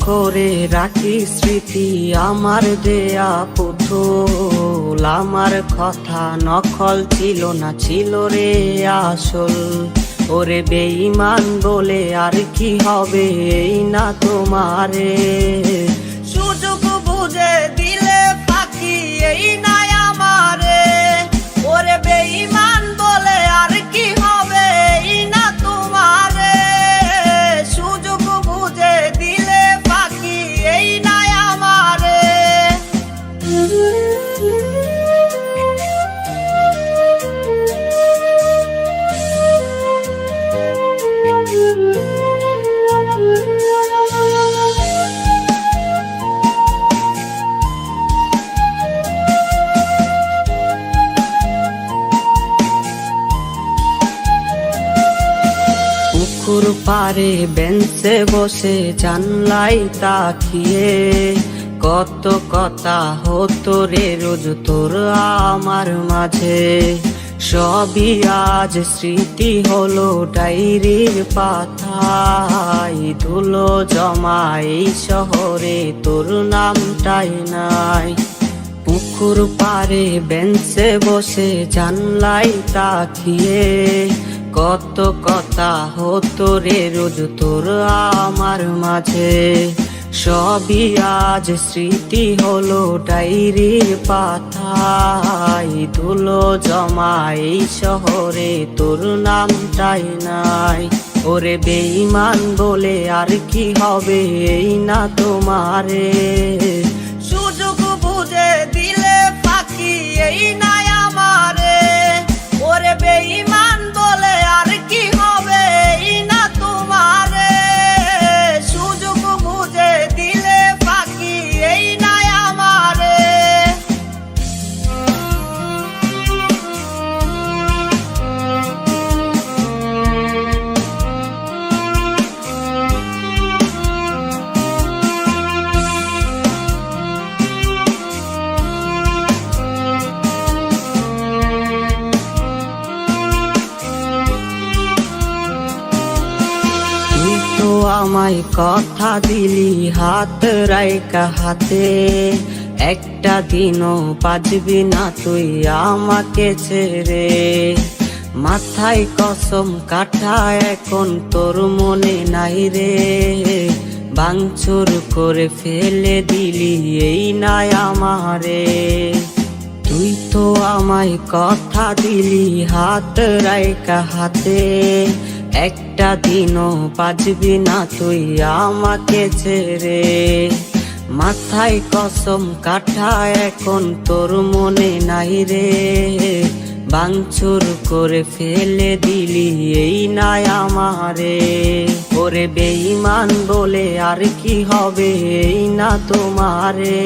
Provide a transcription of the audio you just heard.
করে রাখি স্মৃতি আমার দেয়া পুতুল। আমার কথা নকল ছিল না, ছিল রে আসল। ওরে বেঈমান বলে আর কি হবে এই না তোমারে। সুযোগ বুঝে দিলে পুকুর পারে বেঞ্চে বসে জানলাই তাকিয়ে। কত কথা হতো রে রোজ তোর আমার মাঝে। সবই আজ স্মৃতি হলো ডায়েরির পাতায়। ধুলো জমাই শহরে তোর নামটাই নাই। পুকুর পারে বেঞ্চে বসে জানলাই তাকিয়ে। কত কথা হতো রে রোজ তোর আমার মাঝে। সবই আজ স্মৃতি হলো ডায়েরির পাতায়। ধুলো জমা এই শহরে তোর নামটাই নাই। ওরে বেঈমান বলে আর কি হবে এই না তোমারে। সুযোগ বুঝে দিলে ফাঁকি এই নাই। আমায় কথা দিলি, হাত রাইকা হাতে। একটা দিনও বাজবি না তুই আমাকে ছেড়ে। মাথায় কসম কাটা এখন তোর মনে নাই রে। ভাঙচুর করে ফেলে দিলি, এই নাই আমারে। তুই তো আমায় কথা দিলি, হাত রাইকা হাতে। একটা দিনও বাজবি না তুই আমাকে ছেড়ে। মাথায় কসম কাটা এখন তোর মনে নাই রে। ভাঙচুর করে ফেলে দিলি, এই নাই আমারে। ওরে বেঈমান বলে আর কি হবে, এই না তোমারে।